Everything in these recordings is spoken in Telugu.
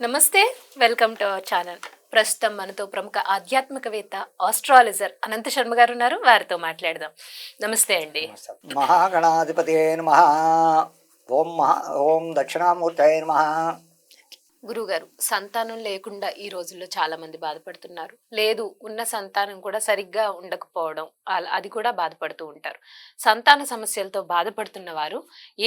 నమస్తే వెల్కమ్ టు అవర్ ఛానల్. ప్రస్తుతం మనతో ప్రముఖ ఆధ్యాత్మికవేత్త ఆస్ట్రాలజర్ అనంత శర్మ గారు ఉన్నారు. వారితో మాట్లాడదాం. నమస్తే అండి. మహాగణాధిపతి ఓం మహా ఓం దక్షిణామూర్తయ నమ. గురుగారు సంతానం లేకుండా ఈ రోజుల్లో చాలా మంది బాధపడుతున్నారు. లేదు ఉన్న సంతానం కూడా సరిగ్గా ఉండకపోవడం అది కూడా బాధపడుతూ ఉంటారు. సంతాన సమస్యలతో బాధపడుతున్న వారు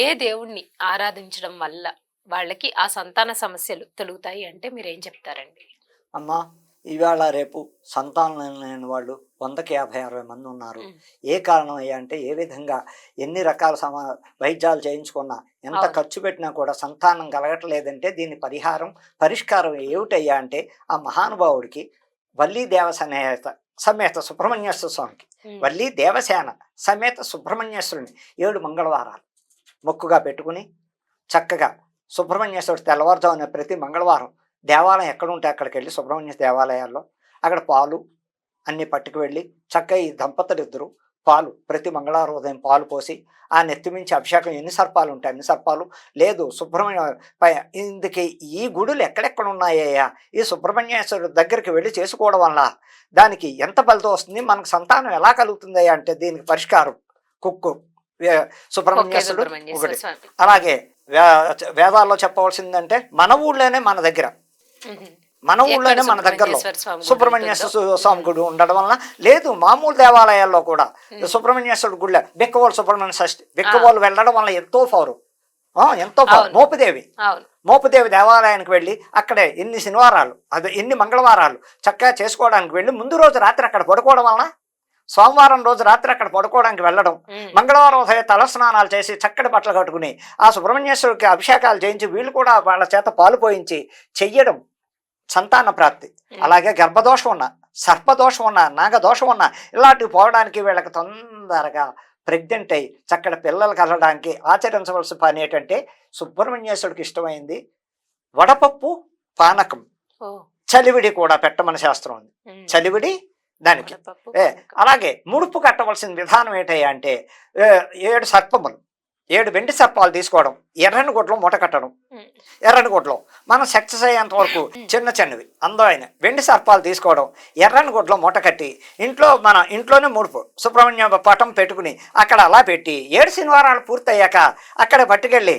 ఏ దేవుణ్ణి ఆరాధించడం వల్ల వాళ్ళకి ఆ సంతాన సమస్యలు తొలుగుతాయి అంటే మీరు ఏం చెప్తారండి అమ్మా ఇవాళ రేపు సంతానం లేని వాళ్ళు వందకి యాభై అరవై మంది ఉన్నారు. ఏ కారణం అయ్యా అంటే ఏ విధంగా ఎన్ని రకాల సమా వైద్యాలు చేయించుకున్నా ఎంత. ఖర్చు పెట్టినా కూడా సంతానం కలగట్లేదంటే దీని పరిహారం పరిష్కారం ఏమిటయ్యా అంటే ఆ మహానుభావుడికి వల్లీ దేవసనేత సమేత సుబ్రహ్మణ్యేశ్వర స్వామికి వల్లి దేవసేన సమేత సుబ్రహ్మణ్యేశ్వరుని ఏడు మంగళవారాలు మొక్కుగా పెట్టుకుని చక్కగా సుబ్రహ్మణ్యేశ్వరుడు తెల్లవారుజామున ప్రతి మంగళవారం దేవాలయం ఎక్కడ ఉంటే అక్కడికి వెళ్ళి సుబ్రహ్మణ్య దేవాలయాల్లో అక్కడ పాలు అన్ని పట్టుకు వెళ్ళి చక్కగా ఈ దంపతులు ఇద్దరు పాలు ప్రతి మంగళవారం ఉదయం పాలు పోసి ఆ నెత్తి మించి అభిషేకం ఎన్ని సర్పాలు ఉంటాయి అన్ని సర్పాలు? లేదు సుబ్రహ్మణ్య పై ఇందుకే ఈ గుడులు ఎక్కడెక్కడ ఉన్నాయ్యా ఈ సుబ్రహ్మణ్యేశ్వరుడు దగ్గరికి వెళ్ళి చేసుకోవడం వల్ల దానికి ఎంత ఫలితం వస్తుంది? మనకు సంతానం ఎలా కలుగుతుంది అంటే దీనికి పరిష్కారం కుక్కు సుబ్రహ్మణ్యేశ్వరుడు సుబ్రహ్మణ్యేశ్వర ఒకటి. అలాగే వేదాల్లో చెప్పవలసిందంటే మన ఊళ్ళోనే మన దగ్గర. మన ఊళ్ళోనే మన దగ్గరలో. సుబ్రహ్మణ్యేశ్వర స్వామి గుడి ఉండడం వలన లేదు మామూలు దేవాలయాల్లో కూడా. సుబ్రహ్మణ్యేశ్వరుడు గుళ్ళ బిక్కవోలు సుబ్రహ్మణ్య షష్ఠి బిక్కవోలు వెళ్ళడం వల్ల ఎంతో పవరు ఆ, ఎంతో. మోపుదేవి. మోపుదేవి దేవాలయానికి వెళ్ళి అక్కడే ఎన్ని శనివారాలు అదే ఎన్ని మంగళవారాలు చక్కగా చేసుకోవడానికి వెళ్ళి ముందు రోజు రాత్రి అక్కడ పడుకోవడం వలన సోమవారం రోజు రాత్రి అక్కడ పడుకోవడానికి వెళ్ళడం. మంగళవారం ఉదయం తలస్నానాలు చేసి చక్కటి బట్టలు కట్టుకుని ఆ సుబ్రహ్మణ్యేశ్వరుడికి అభిషేకాలు చేయించి వీళ్ళు కూడా వాళ్ళ చేత పాలు పోయించి చెయ్యడం సంతాన ప్రాప్తి. అలాగే గర్భదోషం ఉన్న సర్పదోషం ఉన్న నాగదోషం ఉన్న ఇలాంటివి పోవడానికి వీళ్ళకి తొందరగా ప్రెగ్నెంట్ అయ్యి చక్కటి పిల్లలు కలగడానికి ఆచరించవలసిన పని ఏంటంటే సుబ్రహ్మణ్యేశ్వరుడికి ఇష్టమైంది వడపప్పు పానకం. చలివిడి కూడా పెట్టమని శాస్త్రం ఉంది. చలివిడి దానికి. అలాగే ముడుపు కట్టవలసిన విధానం ఏంటయ్యా అంటే ఏడు సర్పములు ఏడు వెండి సర్పాలు తీసుకోవడం ఎర్రని గుడ్లో మూట కట్టడం. ఎర్రని గుడ్లో మనం సక్సెస్ అయ్యేంత వరకు చిన్న చిన్నవి అందమైన వెండి సర్పాలు తీసుకోవడం ఎర్రని గుడ్లో మూట కట్టి ఇంట్లో మన ఇంట్లోనే ముడుపు సుబ్రహ్మణ్య పటం పెట్టుకుని అక్కడ అలా పెట్టి ఏడు శనివారాలు పూర్తయ్యాక అక్కడ పట్టుకెళ్ళి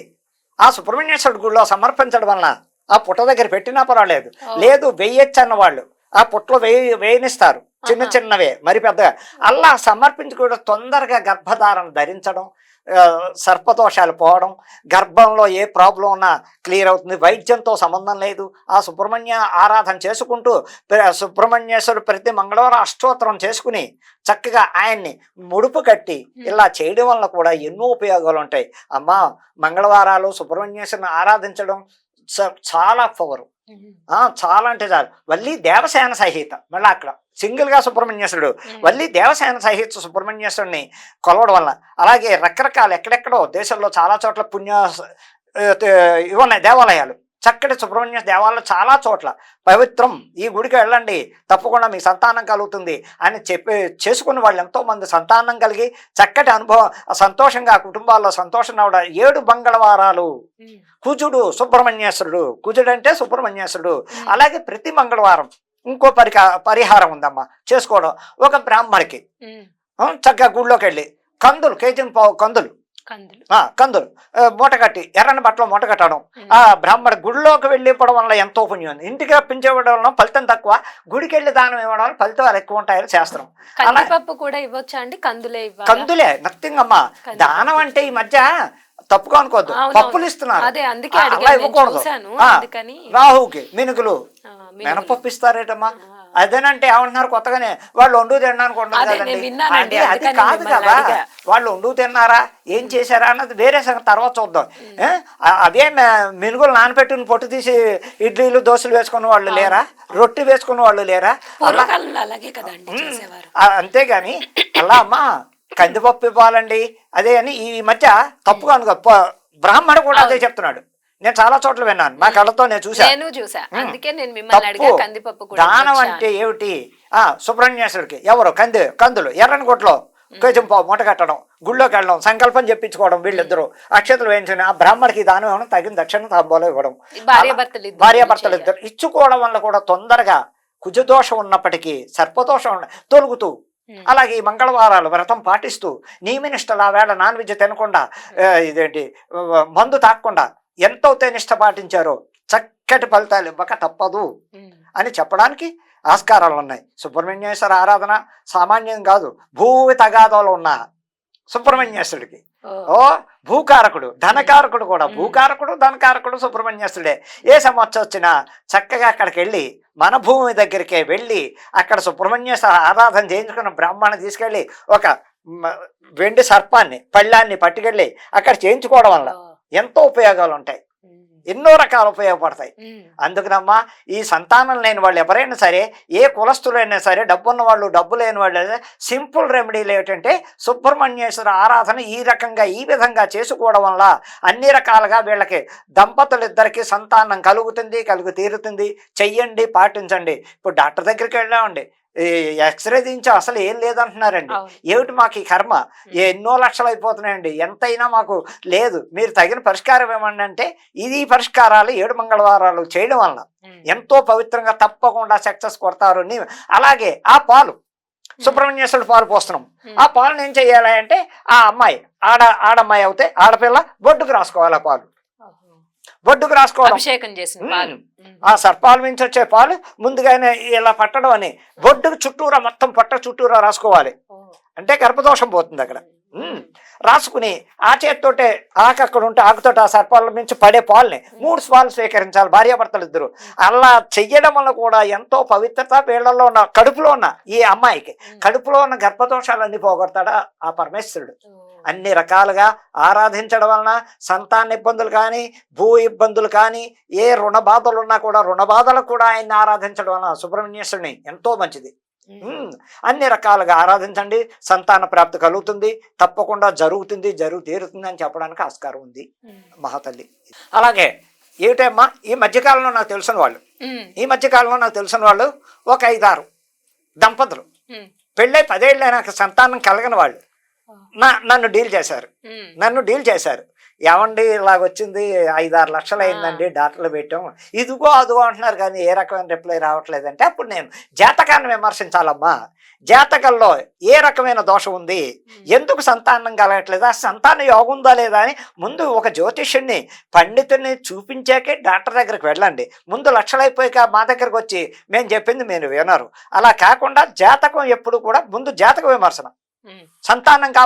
ఆ సుబ్రహ్మణ్యేశ్వరుడి గుడిలో సమర్పించడం వలన ఆ పుట్ట దగ్గర పెట్టినా పర్వాలేదు. లేదు వెయ్యొచ్చు అన్న వాళ్ళు ఆ పుట్టలో వేయి వేయనిస్తారు చిన్న. చిన్నవే మరి పెద్దగా. అలా సమర్పించి కూడా తొందరగా గర్భధారణ ధరించడం సర్పదోషాలు పోవడం గర్భంలో ఏ ప్రాబ్లం ఉన్నా క్లియర్ అవుతుంది. వైద్యంతో సంబంధం లేదు. ఆ సుబ్రహ్మణ్య ఆరాధన చేసుకుంటూ సుబ్రహ్మణ్యేశ్వరుడు ప్రతి మంగళవారం అష్టోత్తరం చేసుకుని చక్కగా ఆయన్ని ముడుపు కట్టి ఇలా చేయడం వల్ల కూడా ఎన్నో ఉపయోగాలు ఉంటాయి. అమ్మా మంగళవారాలు సుబ్రహ్మణ్యేశ్వరుని ఆరాధించడం చాలా పవరు. చాలా అంటే చాలు. వల్లి దేవసేన సహిత. మళ్ళీ అక్కడ సింగిల్గా సుబ్రహ్మణ్యేశ్వరుడు. వల్లి దేవసేన సహిత సుబ్రహ్మణ్యేశ్వరుని కొలవడం వల్ల అలాగే రకరకాల ఎక్కడెక్కడో దేశంలో చాలా చోట్ల పుణ్య ఇవి ఉన్నాయి దేవాలయాలు. చక్కటి సుబ్రహ్మణ్య దేవాలయాలు చాలా చోట్ల. పవిత్రం ఈ గుడికి వెళ్ళండి తప్పకుండా మీకు సంతానం కలుగుతుంది అని చెప్పి చేసుకున్న వాళ్ళు ఎంతో మంది సంతానం కలిగి చక్కటి అనుభవం సంతోషంగా కుటుంబాల్లో సంతోషం అవడం ఏడు మంగళవారాలు. కుజుడు సుబ్రహ్మణ్యేశ్వరుడు. కుజుడు అంటే సుబ్రహ్మణ్యేశ్వరుడు. అలాగే ప్రతి మంగళవారం ఇంకో పరిక పరిహారం ఉందమ్మా చేసుకోవడం. ఒక బ్రాహ్మడికి. చక్కగా గుళ్ళోకి వెళ్ళి కందులు కేజీ పావు కందులు. కందులు. ఆ, కందులు. ఆ, మూట కట్టి ఎర్రని బట్టలు మూట కట్టడం. ఉమ్. ఆ బ్రాహ్మణ గుడిలోకి వెళ్ళిపోవడం వల్ల ఎంతో పుణ్యం ఉంది. ఇంటికి రప్పించేవడం వల్ల ఫలితం తక్కువ. గుడికి వెళ్ళి దానం ఇవ్వడం వల్ల ఫలితాలు ఎక్కువ ఉంటాయని శాస్త్రం. కందిపప్పు కూడా ఇవ్వచ్చా అండి? కందులే కందులే నథింగ్ అమ్మా. దానం అంటే ఈ మధ్య తప్పుగా అనుకోవద్దు. పప్పులు ఇస్తున్నారు. అలా ఇవ్వకూడదు. రాహుకి మినుగులు. మినపప్పు ఇస్తారేటమ్మా. అదేనంటే ఏమంటున్నారు కొత్తగానే? వాళ్ళు వండు తినడానికి ఉండదు అదే కదండి కాదు కదా. వాళ్ళు వండు తిన్నారా? ఏం చేశారా అన్నది వేరే సంగతి తర్వాత చూద్దాం. అదే మినుగులు నానబెట్టుకుని పొట్టు తీసి ఇడ్లీలు దోశలు వేసుకున్న వాళ్ళు లేరా? రొట్టె వేసుకున్న వాళ్ళు లేరా? అంతేగాని అలా అమ్మా కందిపప్పు ఇవ్వాలండి అదే అని ఈ మధ్య తప్పుగా బ్రాహ్మడు కూడా అదే చెప్తున్నాడు. నేను చాలా చోట్ల విన్నాను. నా కళ్ళతో నేను చూశాను నేను చూసా అందుకే నేను మిమ్మల్ని అడిగా తప్పు కందిపప్పు కూడా దానం అంటే ఏమిటి? ఆ సుబ్రహ్మణ్యేశ్వరుడికి. ఎవరు? కంది కందులు. ఎర్రని గుట్లో కొంచెం పా- మూట కట్టడం గుళ్ళోకి వెళ్ళడం సంకల్పం చెప్పించుకోవడం వీళ్ళిద్దరూ. అక్షతలు వేయించుకుని ఆ బ్రాహ్మడికి దానం ఇవ్వడం తగిన దక్షిణ తాంబూలం ఇవ్వడం. భార్యాభర్తలు ఇద్దరు ఇచ్చుకోవడం వల్ల కూడా తొందరగా కుజదోషం ఉన్నప్పటికీ సర్పదోషం ఉన్న తొలుగుతూ. అలాగే ఈ మంగళవారాలు వ్రతం పాటిస్తూ నియమనిష్టలు ఆ వేళ నాన్ వెజ్ తినకుండా ఇదేంటి మందు తాగకుండా ఎంతైతే నిష్ట పాటించారో చక్కటి ఫలితాలు ఇవ్వక తప్పదు. అని చెప్పడానికి ఆస్కారాలు ఉన్నాయి సుబ్రహ్మణ్యేశ్వర ఆరాధన సామాన్యం కాదు భూమి తగాదాలు ఉన్న సుబ్రహ్మణ్యేశ్వరుడికి ఓ. భూకారకుడు ధనకారకుడు కూడా. భూకారకుడు ధనకారకుడు సుబ్రహ్మణ్యేశ్వరుడే ఏ సమస్య వచ్చినా చక్కగా అక్కడికి వెళ్ళి మన భూమి దగ్గరికే వెళ్ళి అక్కడ సుబ్రహ్మణ్యేశ్వర ఆరాధన చేయించుకున్న బ్రాహ్మణ తీసుకెళ్ళి ఒక వెండి సర్పాన్ని పళ్ళాన్ని పట్టుకెళ్ళి అక్కడ చేయించుకోవడం వల్ల. ఎంతో ఉపయోగాలు ఉంటాయి. ఎన్నో రకాలు ఉపయోగపడతాయి. అందుకనమ్మా ఈ సంతానం లేని వాళ్ళు ఎవరైనా సరే ఏ కులస్తులైనా సరే డబ్బున్న వాళ్ళు డబ్బు లేని వాళ్ళు సింపుల్ రెమెడీలు ఏమిటంటే సుబ్రహ్మణ్యేశ్వర ఆరాధన ఈ రకంగా ఈ విధంగా చేసుకోవడం వల్ల అన్ని రకాలుగా వీళ్ళకి దంపతులు ఇద్దరికి సంతానం కలుగుతుంది కలుగు తీరుతుంది. చెయ్యండి పాటించండి. ఇప్పుడు డాక్టర్ దగ్గరికి వెళ్ళామండి. ఎక్స్రే తీయించి అసలు ఏం లేదంటున్నారండి. ఏమిటి మాకు ఈ కర్మ? ఎన్నో లక్షలు అయిపోతున్నాయండి. ఎంతైనా మాకు లేదు. మీరు తగిన పరిష్కారం ఏమండి అంటే ఇది పరిష్కారాలు ఏడు మంగళవారాలు చేయడం వల్ల. ఎంతో పవిత్రంగా తప్పకుండా సక్సెస్ కొడతారు అలాగే ఆ పాలు సుబ్రహ్మణ్యేశ్వరుడు పాలు పోస్తున్నాం. ఆ పాలను ఏం చెయ్యాలి అంటే ఆ అమ్మాయి ఆడ ఆడమ్మాయి అవుతే ఆడపిల్ల బొడ్డుకు రాసుకోవాలి ఆ పాలు. బొడ్డుకు రాసుకోవడం అభిషేకం చేసిన. పాలు. ఆ సర్పాల నుంచి వచ్చే పాలు ముందుగానే ఇలా పట్టడం అని బొడ్డుకు చుట్టూరా మొత్తం పట్ట చుట్టూరా రాసుకోవాలి. అంటే గర్భదోషం పోతుంది అక్కడ. రాసుకుని ఆ చేతితోటే ఆకు అక్కడ ఉంటే ఆకుతోటి ఆ సర్పాల నుంచి పడే పాలని మూడు పాలు స్వీకరించాలి భార్యాభర్తలు ఇద్దరు అలా చెయ్యడం వల్ల కూడా ఎంతో పవిత్రత వీళ్ళల్లో ఉన్న కడుపులో ఉన్న ఈ అమ్మాయికి. కడుపులో ఉన్న గర్భదోషాలన్నీ పోగొడతాడా ఆ పరమేశ్వరుడు. అన్ని రకాలుగా ఆరాధించడం వలన సంతాన ఇబ్బందులు కానీ భూ ఇబ్బందులు కానీ ఏ రుణ బాధలు ఉన్నా కూడా రుణ బాధలకు కూడా ఆయన్ని ఆరాధించడం వలన సుబ్రహ్మణ్యేశ్వరుని ఎంతో మంచిది. అన్ని రకాలుగా ఆరాధించండి. సంతాన ప్రాప్తి కలుగుతుంది. తప్పకుండా జరుగుతుంది జరుగు తీరుతుంది అని చెప్పడానికి ఆస్కారం ఉంది. మహాతల్లి. అలాగే ఏమిటమ్మా? ఈ మధ్యకాలంలో నాకు తెలిసిన వాళ్ళు. ఈ మధ్యకాలంలో నాకు తెలిసిన వాళ్ళు ఒక ఐదారు దంపతులు. పెళ్ళై పదేళ్ళు నాకు సంతానం కలగని వాళ్ళు. నా నన్ను డీల్ చేశారు. నన్ను డీల్ చేశారు. ఏమండి ఇలాగొచ్చింది ఐదారు లక్షలు అయిందండి డాక్టర్లు పెట్టాం. ఇదిగో అదిగో అంటున్నారు కానీ ఏ రకమైన రిప్లై రావట్లేదంటే అప్పుడు నేను జాతకాన్ని విమర్శించాలమ్మా. జాతకంలో ఏ రకమైన దోషం ఉంది? ఎందుకు సంతానం కలగట్లేదు? ఆ సంతాన యోగం ఉందా లేదా అని ముందు ఒక జ్యోతిష్యుడిని పండితుడిని చూపించాకే డాక్టర్ దగ్గరికి వెళ్ళండి. ముందు లక్షలైపోయాక మా దగ్గరకు వచ్చి మేము చెప్పింది మీరు వినరు. అలా కాకుండా జాతకం ఎప్పుడు కూడా ముందు జాతక విమర్శన. సంతానం కావాలి.